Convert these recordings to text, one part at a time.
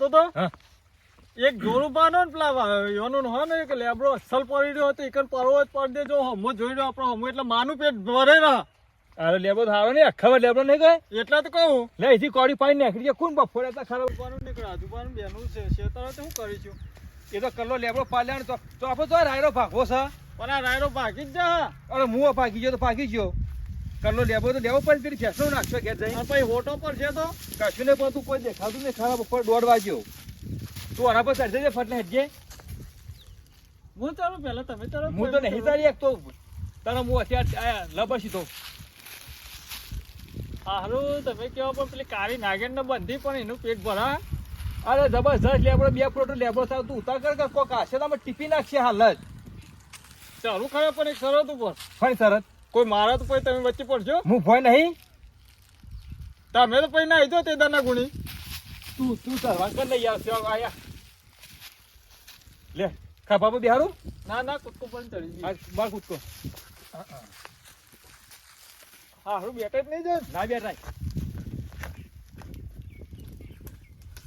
તો તો એક જોરું બાનો ને પેલા યોનું હોય ને કે લેબડો અસલ પડી રહ્યો હતો એકન પરવો જ પડી દેજો હમો જોઈ રહ્યો આપણો હમો એટલે માનું પેટ ભરે ના. અરે લેબો ધારો ને ખબર લેબો નહીં ગઈ એટલા તો કહું. લે એથી કોડી પાઈ નાખી કોણ બફોડે તો ખરાબ આજુબાનું નીકળે આજુબાનું બેનું છે શેતર તો શું કરીશું એ તો કલ્લો લેબડો પાલ્યા તો તો આપણે તો રાયરો ભાગવો છે. પણ આ રાયરો ભાગી જ જા. અરે મુઓ ભાગી ગયો તો ભાગી ગયો. કલ્લો લેવો તો લેવો પણ પેલી ફેસલો નાખશો ઘેર જઈ પછી હોટો પર છે તો? કશું ને પણ તું કોઈ દેખાતું નહીં ખરાબ ઉપર દોઢ વાગ્યો. તું આના પર ચડજે છે ફટલે હેડજે હું ચાલો પહેલા તમે ચાલો હું તો નહીં તારી એક તો તારા હું અત્યારે લબસી તો. હારું તમે કેવો પણ પેલી કાળી નાગેન ને બંધી પણ એનું પેટ ભરા. અરે જબરજસ્ત લેબડો બે ફોટો લેબડો થાય તું ઉતાર કર કોક આશે તમે ટીપી નાખશે હાલ જ. ચાલુ ખરા પણ એક શરત ઉપર. ફરી તરત કોઈ મારા તો પછી તમે વચ્ચે પડશો હું ભય નહીં. તમે તો પછી ના આવી તે દાના ગુણી. તું તું સર્વાન કર લઈ આવશે આયા. લે ખાપા પર બિહારું? ના ના કૂદકો પણ ચડી બાર કૂદકો. હારું બેઠે જ નહીં જાય ના બેર નાય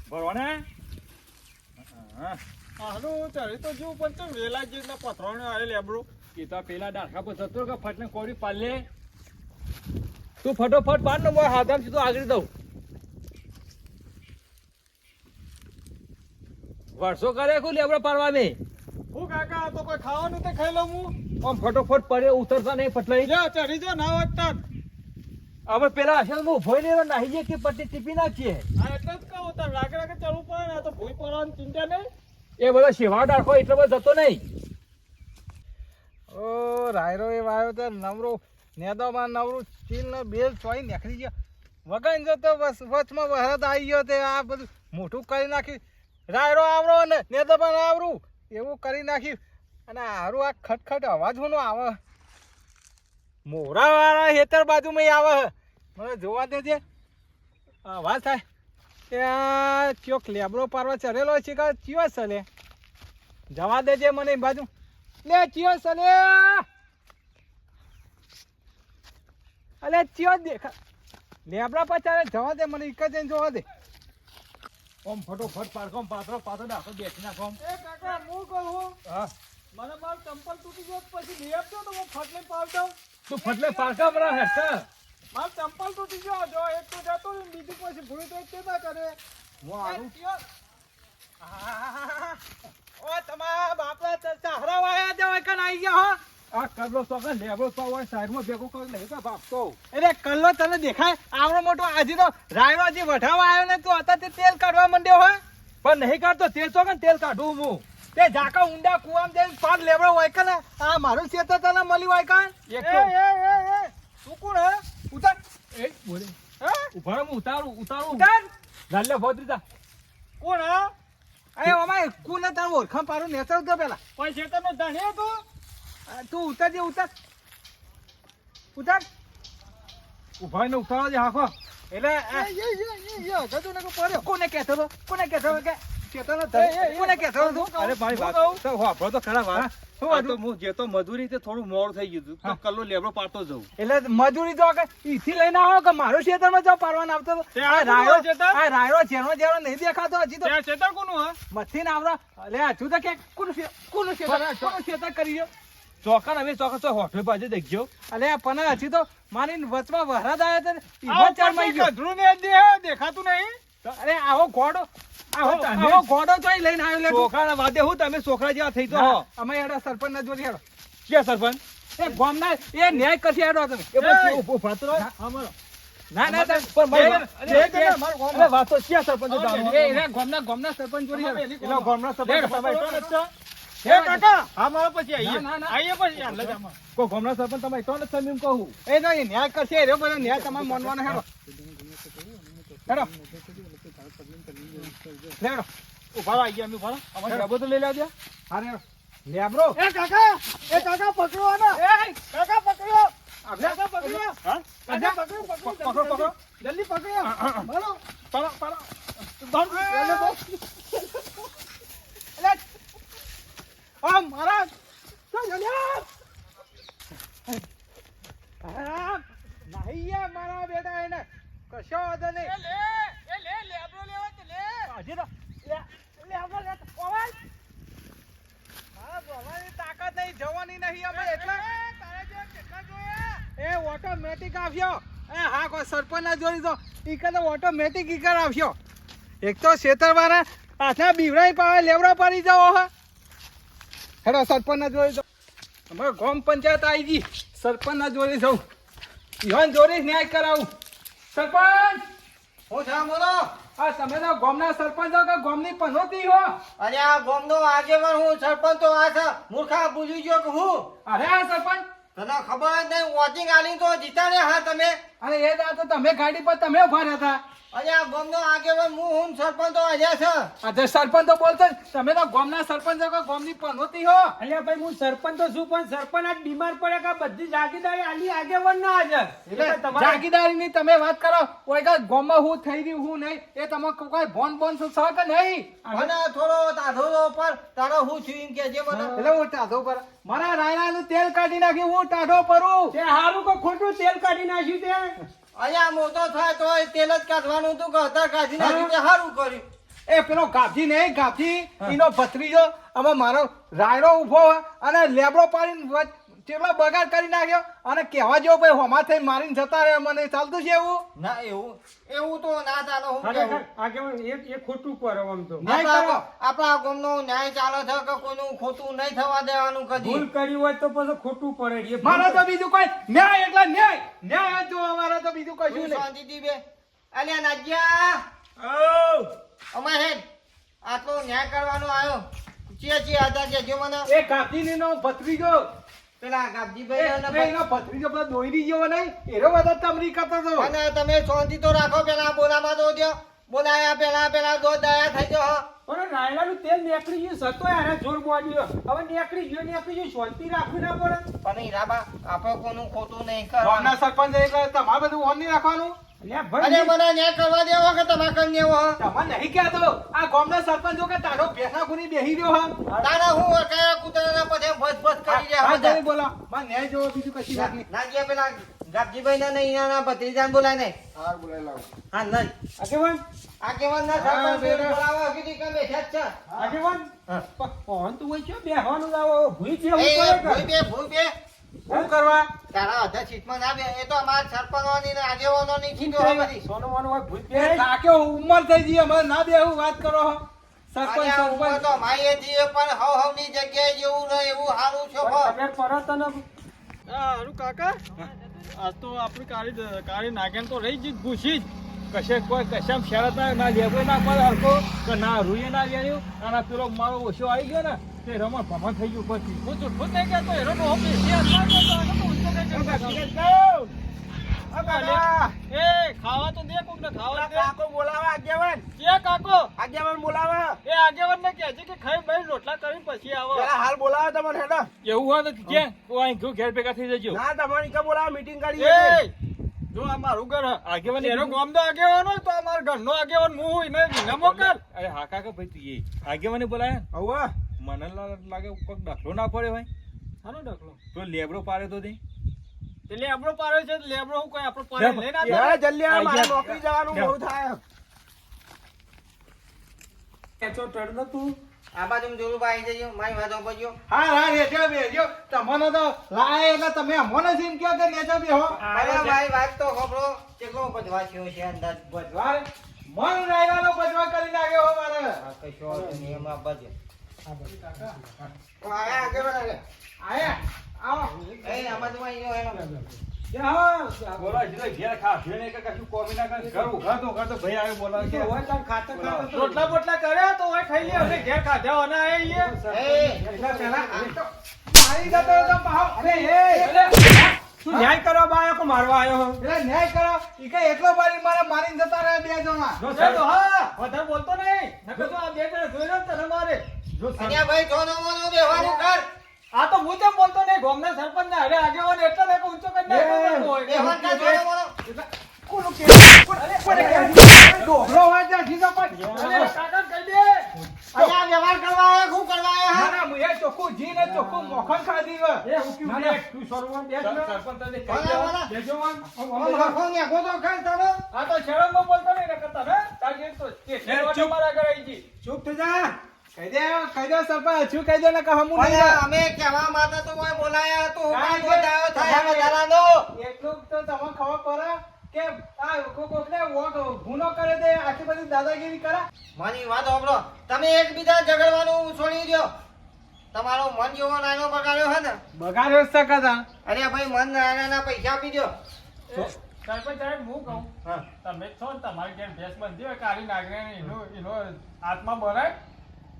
બરોબર ને હા હારું ચડી તો જો પણ તો વેલા જ પથરાણું આવે લેબડું એ તો પેલા ડાખા પર જતો કે ફટને કોડી પાલે તું ફટોફટ પાડ ને મોય હાથામ સીધું આગળ દઉં. વર્ષો કરે કુ લેવડો પાડવા મે હું કાકા તો કોઈ ખાવાનું તે ખાઈ લઉં હું? આમ ફટોફટ પડે ઉતરતા નહીં પટલાઈ. જા ચડી જો ના વધતા હવે પેલા અસલ તો ભોય ને નાહી જાય કે પટ્ટી ટીપી નાખીએ? આ એટલે જ કહું તાર રાગે રાગે ચડવું પડે ને તો ભૂઈ પડવાની ચિંતા નહીં. એ બધો શેવા ડાખો એટલો બધો જતો નહીં. ઓ, રાયરો એ વાયો તો નવરો, નેદોમાં નવરું સ્ટીલ નો બેલ ચોઈ નીકળી ગયો. વગાઈ જતો બસ વચમાં વરદ આવી ગયો તે આ બધું મોટું કરી નાખ્યું રાયરો આવરો ને નેદોમાં આવરું. એવું કરી નાખ્યું. અને હારું આ ખટખટ અવાજ હોનો આવે. મોરાવાળા હેતર બાજુમાં આવે. મને જોવા દેજે. અવાજ થાય. ત્યાં ચોક લેબરો પારવા ચડેલો છે કે ચિયો છે જવા દેજે મને એ બાજુ. લે ચિયો છે લે અલે ચિયો દેખા. લેબડા પચારે જવા દે મને એક જ જોવા દે. આમ ફટોફટ પાડકો પાથરો પાત્રો ડાળખો બેસી નાખો. એ કાકા હું કહું હા. મને મારું ચંપલ તૂટી ગયો તો પછી લઈ આપજો તો હું ફટલે પાવ દઉં તું ફટલે પારકા બરા હે મારું ચંપલ તૂટી ગયો જો એક તો જતો ને બીજું પછી ભૂલ તો તે ના કરે? હું આવું? ઓ તમારા સહારા વાયા જવાય કન આવી ગયા હો? આ કરલો તો કે લેબડો તો હોય સાઈડમાં ભેગો કર નહીં તો. ભાગતો એટલે કલ્લો તને દેખાય? આવડો મોટો આજે તો રાયડો જે વઢાવા આવ્યો ને તું હતા તે તેલ કાઢવા માંડ્યો હોય? પણ નહીં કાઢતો તો કે તેલ કાઢું હું. તે ઝાકા ઊંડા કુવામાં જઈને પાર લેવડો હોય કે આ મારું ખેતર તને મળી હોય કાન એ તો. એ એ એ તું કોણ હે? ઉતાર. એ બોલે. હે? ઊભા રહો, હું ઉતારું ઉતારું. ઉતાર. ગાલે ભોતરી જા કોણ હે? અરે અમાય કોને તારું ઓળખાણ પારું નેચર તો પેલા. પણ શેતરનો ધણી હતો? તું ઉતાર જે ઉતાર. ઉતાર. ઊભા ને ઉતારો જે હાખો એટલે ને કોને કહેતો હતો? કોને કહેતો હતો કે એ, એ, કોને કહેતો હતો? અરે ભાઈ વાત? તો ખરા વાત. હતું? તો હું જે તો મજૂરી તે થોડું મોડું થઈ ગયું તો કલ્લો લેબડો પાડતો જઉં. એટલે મજૂરી તો ઈથી લઈને આવો કે મારું ખેતરમાં જાવ પારવાનો આવતો આ આ કોનું રાયડો હોય ખેતર? આ રાયડો જેનો જેનો નહીં દેખાતો હજી તો ત્યાં કોનું હે મથી ને આવડો અલે હજુ તો કે કોનું કોનું છે પણ આ ચો- કોનું ખેતર કરી રહ્યો? ચોકન હવે ચોકન તો હોઠે બાજુ દેખજો. અલે પણ હજી તો મારી વચમાં વહરાદ આવ્યા હતા ચાર ગયો. હે, દેખાતું નહીં? અરે આવો ઘોડો. આવો હવે તમે- આવો ઘોડો ચોય લઈને આવ્યો લે છોકરાના વાદે હું તમે છોકરા જેવા થઈ તો અમે હેડો સરપંચ ના જોડી હેડો સરપંચ? એ ગામના એ ન્યાય કરશે હેડો તમે. એ પછી ઊભો ભાતો અમારો. ના ના પણ પણ મારી મારી વાત- જે અરે, કે ક્યાં સરપંચ એ ગામના ગામના સરપંચ જોડી હેડો. એટલે સરપંચ નથી? એ કાકા? હા મારા પછી આવીએ ના, ના, ના. આવીએ પછી હાલ જ આમાં. કોઈ ગામના સરપંચ તમે એકલો નથી એમ કહું. એ તો ન્યાય કરશે એ રહ્યો ન્યાય તમારે માનવાનો હેડો. હેડો. લેડો ઊભા રહો, આવીએ અમે ઊભા. અમારે લેબો તો લઈ લેજો હા હેડો લેબરો. એ કાકા એ કાકા પકડો આને. એ કાકા પકડો. કાકા પકડો. હા? કાકા પકડો પકડો. પકડો, પકડો. જલ્દી પકડો પાડો, પાડો. એટલે આ મારા શું જલ્યા આ નહીં યાર મારા બેટા એને કશો વાંધો નહીં હજી તો મારા ભવાની તાકાત નહીં જવાની નહીં અમે એટલે એ ઓટોમેટિક આવ્યો એ હા કોઈ ના જોડી દો ઈકર તો ઓટોમેટિક ઈકર આવશો. એક તો શેતરવાળા પાછા બીવડાઈ પાવે લેવડા પડી જાઓ હા. હેડો સરપંચ ના જોડી દો અમારે ગોમ પંચાયત આવી ગઈ. સરપંચ ના જોડી દઉં ઈવન જોડી ન્યાય કરાવું. સરપંચ! હું છે બોલો. આ તમે તો ગામના સરપંચ કે ગોમની પનોતી હો? અરે આ ગામનો આગેવાન હું સરપંચ તો આ છે મૂર્ખા ભૂલી ગયો કે હું? અરે આ સરપંચ તને ખબર જ નહીં વોચિંગ આલી તો જીતા ને હા તમે. અને એ દાડે તો તમે ગાડી પર તમે ઊભા રહ્યા હતા. અરે આ ગામનો આગેવાન હું હું સરપંચ તો અહીંયા છે આજે સરપંચ તો બોલતો તમે તો ગામના સરપંચ છો કે ગામની પનોતી હો. અલ્યા ભાઈ હું સરપંચ તો છું પણ સરપંચ આજ બીમાર પડે કે બધી જાગીરદારી આલી આગેવાન ના હાજર. જાગીદારીની તમે વાત કરો કોઈ કે ગામમાં હું થઈ રહ્યું હું નહીં એ તમે કોઈ ભોન ભોન છો છો કે નહીં? મને થોડો તાધો પર તારો હું છું એમ કે જે મને એટલે હું તાધો પર મારા રાયણાનું તેલ કાઢી નાખ્યું હું ટાઢો પરું. તે હારું કે ખોટું તેલ કાઢી નાખ્યું તે? અહીંયા મોટો થાય તો તેલ જ કાઢવાનું હતું કે અત્યારે કાઢી નાખી તે સારું કર્યું. એ પેલો ગાભી નહીં ગાભી. એનો ભત્રીજો આમાં મારો રાયડો ઊભો અને લેબડો પાડીને ચેટલો બગાડ કરી નાખ્યો? અને કહેવા જેવો ભાઈ હોમા થઈ મારીને જતા રહે મને ચાલતું છે એવું? ના એવું એવું તો ના ચાલે હું. આગેવાન એ એ ખોટું કરો આમ તો. ન્યાય આપણા ગામનો ન્યાય ચાલે છે કે કોઈનું ખોટું નહીં થવા દેવાનું કદી? ભૂલ કરી હોય તો પછી ખોટું પડે. એ મારો તો બીજું કોઈ ન્યાય એટલે ન્યાય. ન્યાય જ જો અમારે તો બીજું કશું શું નહીં. શાંતિથી બે. અલ્યા નાજ્યા! અમે હેડ. આટલો ન્યાય કરવાનો આવ્યો. ચિયા ચિયા હતા કેજો મને. એ કાપીને નો ભત્રીજો. પેલા ગાબજીભાઈ એનો ભત્રીજો પેલો દોયડી જેવો નહીં? એનો બધો તમરી કરતો હતો. અને તમે શાંતિ તો રાખો પેલા બોલામાં દ્યો બોલાયા પેલા પેલા દો દયા થઈ ગયો અને રાયડાનું તેલ નીકળી ગયું સતો યાર જોર બોડ્યો હવે નીકળી ગયો નીકળી ગયું શાંતિ રાખવી ના પડે. પણ હીરાબા આપણે કોઈનું ખોટું નહીં કરવાનું. સરપંચ તમારે બધું ઓન નહીં રાખવાનું? અરે મને ન્યાય કરવા દેવો કે તમે કરી દેવો? હા નહીં કહેતો. આ ગામના સરપંચો કે તારો ભેંસા ગુની બેહી રહ્યો હા. તારા હું કયા કૂતરાના પછે ભસ ભસ કરી રહ્યા હા, જરી બોલો. માં ન્યાય જોવો બીજું કશી વાત નહીં નાજિયા પેલા ગાબજીભાઈ ના નહીં ભત્રીજાને બોલાય નહીં હાર બોલાવી લાવો. હા નહીં આગેવાન? આગેવાન ના હા, સરપંચ. બોલાવો કીધી કે બેઠા છે. આગેવાન? હા. પણ હોય છો બેહવાનું લાવો. ભૂઈ જેવું એ પડે ભૂઈ બે ભૂઈ બે. શું કરવા? તારા અધા સીટમાં ના બે એ તો અમાર સરપંચોની ને આગેવાનોની સીટો આ બધી. સોનોવાનો હોય ભૂત બે થાક્યો ઉંમર થઈ ગઈ અમાર ના બેહું વાત કરો હો. સરપંચ ઉંમર સરપંચ. તો માઈએ જીએ પણ હવ હવની જગ્યાએ જેવું રહે એવું સારું છે હો. પડે તને હા હારું કાકા આજ તો આપણી કાળી કાળી નાગેન તો રહી જ ઘૂસી જ. કશે કોઈ કશામ શરત ના ના લેબડે ના પડે હરકો કે ના રૂએ ના વેર્યું અને પેલો મારો ઓછો આવી ગયો ને તે રમણ ભમણ થઈ ગયું પછી. નહીં કહેતો. એનો તો છે કરી કાકા, એ ખાવા તો દે કોક ને ખાવા દે. બોલાવા આગેવાન. કે કાકો? આગેવાન બોલાવા. એ આગેવાન ને કહેજે કે ખાઈ ભાઈ રોટલા કરીને પછી આવો. હાલ બોલાવા તમને હેડા. એવું હોય તો કે તું અહીં ઘઉં ઘેર ભેગા થઈ જજો. ના તમારી કા બોલાવા મીટિંગ એ જો આ મારું ઘર આગેવાન એનો આગેવાન હોય તો અમારા ઘરનો આગેવાન હું એને મોકલ અરે હા કાકા ભાઈ તું એ. આગેવાને બોલાયા હવે મને લાગે કોઈક ડખલો ના પડે ભાઈ હાલો ડખલો? તો લેબરો પાડે તો તે. તે લેબરો પાડે છે લેબરો હું કોઈ આપણો પાડે લઈ ના યાર જલ્દી આ મારે નોકરી જવાનું બહુ થાય. કેચો ટરનો તું? આ બાજુ જોરું ભાઈ જજો મારી વાતો પડજો હા હા રેજો બેજો તમને તો લાય એટલે તમે અમોને જ એમ કહો કે નેચો બેહો. અરે ભાઈ વાત તો ખબરો કેટલો બધવા થયો છે અંદાજ બધવા મન રાયવાનો બજવા કરી નાખ્યો હો મારે. કશો નિયમ આ બધે આયા. આયા એ એટલે કે કે રોટલા બોટલા કર્યા તો ખાઈ લે. હવે ઘેર ખાધા એ. એ એટલે અરે એ તું ન્યાય કરવા બા આવ્યો મારવા આવ્યો હો? પેલા ન્યાય કરો. ઈ કઈ એટલો મારી મારે મારીને જતા રહ્યા બે જણા. જો હા વધારે બોલતો નહીં. નકર તો આ બે જણા જોઈ લો ને તને મારે. અહીંયા ભાઈ જોનો મોનો બેહવાનું કર આ તો હું તેમ બોલતો નહીં ગામના સરપંચ ને અરે આગેવાન એટલે મેં ઊંચો કરી નાખ્યો એ, હોય. જોનો મોનો કોનું કે કોને કે ડોબલો હોય ત્યાં સીધો પણ અરે કાકા કહી દે અહીંયા વ્યવહાર કરવા આવ્યા શું કરવા આવ્યા હા? ના મુએ ચોખ્ખું જી ને ચોખ્ખું મોખણ ખાધી હોય એ હું ના, ના. બેસ, તું સરવણ બેસ ને. સરપંચ તને કહી. આમ, આમ, આમ આમ. લખો ને, આખો તો કર તમે. આ તો શરમમાં બોલતો નહીં નકર તમે તાર જેમ તો તે શેરવાના મારા ઘરે જી. ચૂપ થઈ જા કહી દે કહી દે સરપંચ શું કહી દે ને નહીં અમે કહેવા માટે તો કોઈ બોલાયા તો હું કારણ કાંઈ કે ગોટાળો થાય વધારાનો. એટલું તો તમે ખબર પડે કે આ કોક કોકને ગુનો કરે તે આખી બધી દાદાગીરી કરે. મારી વાત સાંભળો. તમે એકબીજા ઝઘડવાનું છોડી દો તમારો મન જેવો નાનો બગાડ્યો હે ને. બગાડ્યો જ કદા અરે ભાઈ મન નાના પૈસા આપી દો સરપંચ સાહેબ હું કહું. હા. તમે છો ને તમારી જેમ ભેસ બંધી હોય કાળી નાગરે એનો એનો આત્મા ભરાય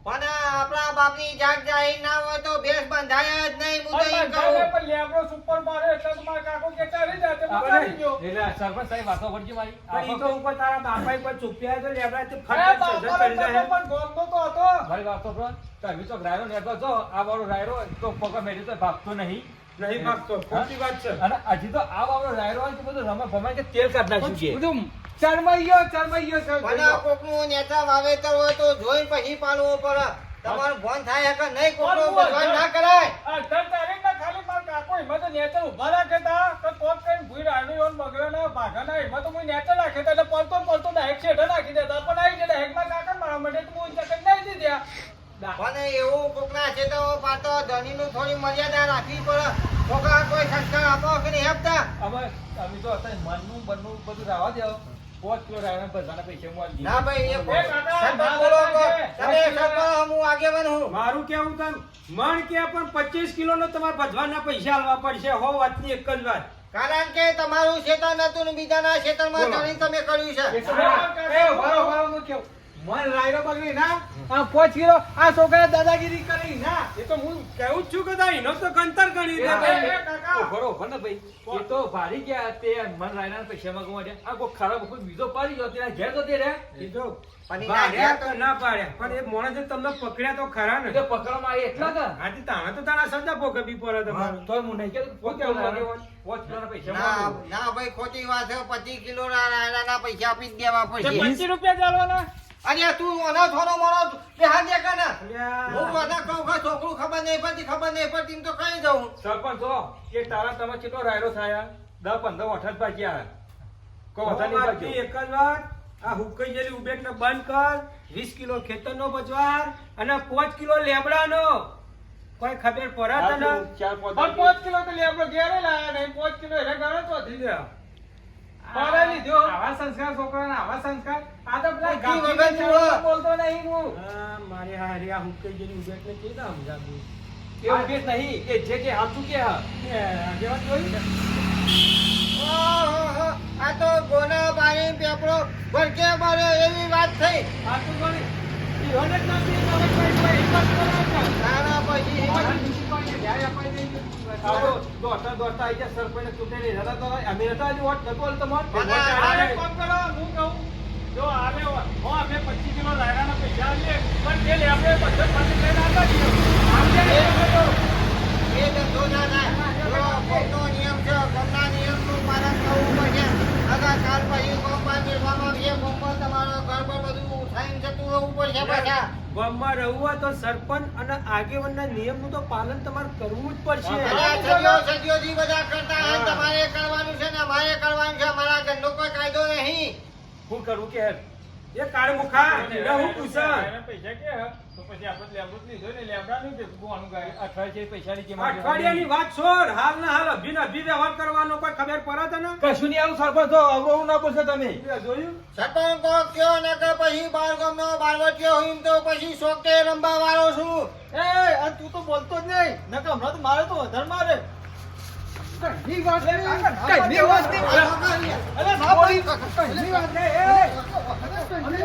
પણ આપણા બાપની જાગ જાહેર ના હોય તો ભેંસ બંધાય જ નહીં હું તો એમ કહું. પણ લેબડો સુપર મારે એટલે તો મારા કાકો કે ચાલી જાય તે આપણે ગયો એટલે સરપંચ સાહેબ વાતો પડશે મારી. પણ ઈ તો ઉપર તારા બાપા ઉપર ચૂપ્યા તો લેબડા તે અરે ફટ બાપાનો સજ્જડ કરી જાય. પણ ગોમનો તો. હતો મારી વાતો પર તમે તો રાયરો નેતો છો આ વાળો રાયરો તો પગ મેરી તો ભાગતો નહીં. નહીં ભાગતો ખોટી વાત છે. અને હજી તો આ વાળો રાયરો હોય તો બધું રમા ભમાય કે તેલ કાઢ નાખ્યું છે બધું ચરમૈયો ચરમૈયો મને કોકનું નેતા વાવેતર હોય તો જોઈ પછી પાલવું પડે. તમારું ભણ થાય કે નહીં કોકનું ભગવાન ના કરાય. અડધા તારીખના ખાલી મારા કાકો એમાં તો નેચર ઊભા રાખે તા. તો કોક કઈ ભૂઈ રાયડો યોન બગડે ના ભાગે ના એમાં તો હું નેતા રાખે તા. એટલે પડતો ને પલતો ડાયરેક્ટ શેઠે નાખી દેતા. પણ આવી જાય હેકમાં કાકા મારા માટે તો હું ચકન નહીં દીધા. પણ એવું કોકના છે તો પાતો ધણી નું થોડી મર્યાદા રાખવી પડે. છોકરા કોઈ સંસ્કાર આપો કે નહીં આપતા? અમે અમે તો અત્યારે મનનું બનનું બધું રાવા દેવો પાંચ કિલો રાયરો બધાના પૈસા હું આલી ના ભાઈ એ સરપંચ બોલો. તમે સરપંચ હું આગેવાન હું. મારું કેવું તન મણ કે પણ પચીસ કિલો નો તમારે ભજવાના પૈસા આલવા પડશે. હો વાતની એક જ વાત. કારણ કે તમારું શેતર નતું ને બીજાના શેતરમાં બોલો. ધણી તમે કર્યું છે. એ નું કેવું? મન રાયરો બગડી ના આ પોચ કિલો આ છોકરા દાદાગીરી કરી ના. એ તો હું કહું છું કે તારી નો તો કંતર ગણી દે કાકા. ઊભો રહો, ભાઈ. એ તો ભારી ગયા તે મન રાયના પૈસા માંગવા માટે. આ કોઈ ખરાબ કોઈ બીજો પાડી ગયો તેના ઘેર તો તે રે બીજો પાડ્યા ઘેર કે ના પાડ્યા પણ એ મોણસે તમને પકડ્યા તો ખરા ને. તો પકડવામાં આવી એટલા કા? હાથી તાણે તો તારા સજા ભોગવવી પડે તમારે. તો હું નહીં કહેતો. પોચ કિલો પૈસા ના ના ભાઈ ખોટી વાત છે. પચીસ કિલો ના પૈસા આપી દેવા પડશે. પચીસ રૂપિયા ચાલવાના અરે તું ઓનો થોડો મોનો બેહાર દે કે ના હું બધા કહું કે છોકરું ખબર નહીં પડતી ખબર નહીં પડતી એમ તો કઈ દઉં. સરપંચ જો કે તારા તમે કેટલો રાયરો થયા? દસ પંદર વખત બાકી કોઈ વધારે નહીં બાકી. એક જ વાત આ હુકઈ જેલી ઉબેક ને બંધ કર. વીસ કિલો ખેતરનો બચવાર અને પાંચ કિલો લેબડાનો કોઈ ખબર પડે તને? પાંચ પાંચ કિલો તો લેબડો ઘેરે લાયા નહીં. પાંચ કિલો એને ગણો તો હતી પાડે લીધો. આવા સંસ્કાર છોકરાના આવા સંસ્કાર આ તો પેલા ગામની વગર બોલતો નહીં હું હા, આ સમજાવું? નહીં કે જે કે સાચું કે હા આગેવાન જોઈ? આ તો ગોના બારી પેપરો ભરકે મારે એવી વાત થઈ જ નથી, હવે કોઈ કોઈ કરે પછી અપાઈ દઈ. દોડતા તો અમે વોટ નતો મત. કામ કરો, હું કહું, જો હો અમે કિલો રાયડાના પૈસા આલીએ, પણ જે લઈને આવતા. એ ધંધો ના થાય. જો નિયમ છે કોકના નિયમનું પાલન કરવું પડશે. અગર કાલ પછી કોમ બાર એ આવીએ, કોમમાં પર બધું ઉઠાઈને જતું રહેવું ગામમાં રહેવું હોય તો સરપંચ અને આગેવાનના નિયમનું તો પાલન તમારે કરવું જ પડશે. સદીઓ સદીઓથી બધા કરતા હોય તમારે કરવાનું છે ને અમારે કરવાનું છે અમારા ઘરનો કોઈ કાયદો નહીં. હું કરું કે એ કાળમુખા એને હું પૂછા. પૈસા કે તો પછી આપણે લેબડો જ લીધો લેબડાનું કે ગોવાનું ગાય. અઠવાડિયે પૈસાની કિંમત અઠવાડિયાની વાત છોડ હાલ ના હાલ અભિન અભિ વ્યવહાર કરવાનો કોઈ ખબર પડે તને? કશું નહીં આવું સરપંચ જો ના તમે. જોયું? સરપંચ કયો ને કે પછી ગામનો બાળવટીયો હું તો પછી સોકે રંબા વાળો છું. એ, અને તું તો બોલતો જ નહીં. નકર હમણાં તો મારે તો વધારે મારે. કઈ વાત કઈ વાત નહીં. અરે ના બોલી કઈ વાત નહીં. એ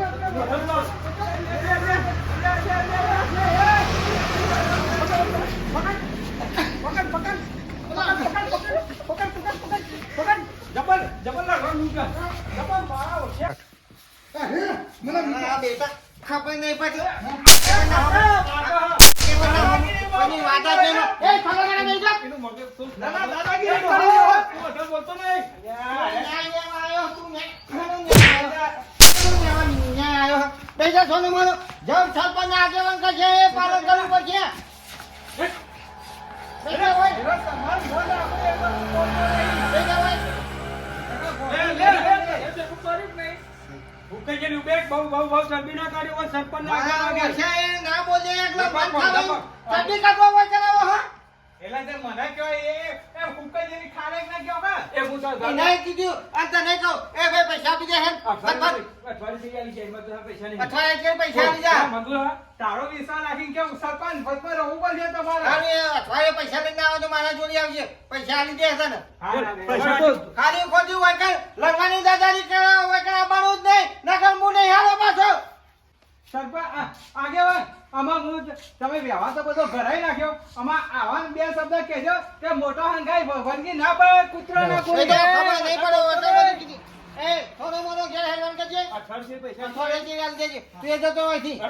જબર જબર લાગવા મૂકા જબર મારા ઓછા આ બેટા ખબર નહીં. બેટા સોનું મારો જેમ સરપંચ આગેવાન કરશે એ પાલન કરવું પડશે બેટા હુક્કે જેની બહુ બહુ બહુ ચરબી ના કાઢ્યો સરપંચ ના બોલે એકલા બંધ. ચડ્ડી કાઢવા હોય કરાવો, હા? એટલે તે મને કહેવાય એ એ હુક્કા જેવી ખારેક ના કહો કા એ હું તાર ઘરનો- કીધું, આ તને કહું, એ ભાઈ પૈસા આપી દે હેન. અઠવાડિયે અઠવાડિયે થઈ ગયા છે, એમાં પૈસા નહીં. અઠવાડિયે કે પૈસા આપી જા. મંજૂર તારો વિશ્વાસ રાખીને કેવું સરપંચ ભજમાં રહેવું પડશે તમારે ખાલી અઠવાડિયે પૈસા લઈને આવે તો મારા જોડી આવજે. પૈસા આલી દે છે ને. હા, ના, ના, પૈસા તો- ખાલી ખોટી હોય કે લડવાની દાદારી કરે હોય કે આવવાનું જ નહીં નકર હું નહીં હાલો પાછો. સરપંચ આગેવાન. આમાં હું તમે વ્યવહાર તો બધો ભરાઈ નાખ્યો. આમાં આવા બે શબ્દ કહેજો કે મોટો હંગાઈ વનગી ના પડે કૂતરો ના કોઈ ખબર નહીં પડે હોય તો બધું કીધું. એ થોડો મોટો ઘેર હેરાન કરજે. અઠવાડિયે પૈસા. અઠવાડિયે જે દેજે તું એ જતો અહીંથી.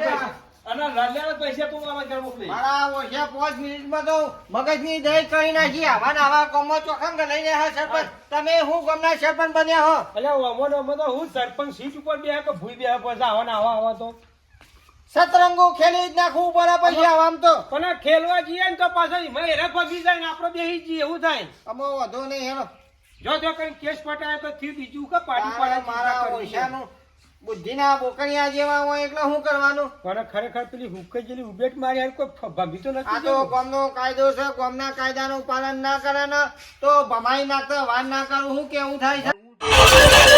અને અને પૈસા તું મારા ઘર મોકલી. મારા ઓછા પાંચ મિનિટમાં તો મગજની દહીં કરી નાખી. આવા ને આવા કોમમાં ચોખમ લઈને હા સરપંચ. તમે હું ગામના સરપંચ બન્યા હો? એટલે અમો તો હું સરપંચ સીટ ઉપર બે કે ભૂઈ બે પછી આવા ને આવા આવા તો. સતરંગો ખેલી જ નાખવું પડે પછી આમ તો. પણ ખેલવા જઈએ ને તો પાછો એમાં હેરા ફસી જાય ને આપડે બેસી જઈએ એવું થાય. અમો વધુ નહીં હેલો. જો જો કઈ કેસ પટાય તો થયું બીજું કે પાડી મારા પાડે મારા પૈસાનું બુદ્ધિના બોકણિયા જેવા હોય એટલે શું કરવાનું? પણ ખરેખર પેલી હુકે જેલી ઉબેટ મારી હારી કોઈ ભમી તો આ નથી તો ગોમનો કાયદો છે ગોમના કાયદાનું પાલન ના કરે ને તો ભમાઈ નાખતા વાર ના કરું શું કેવું થાય છે?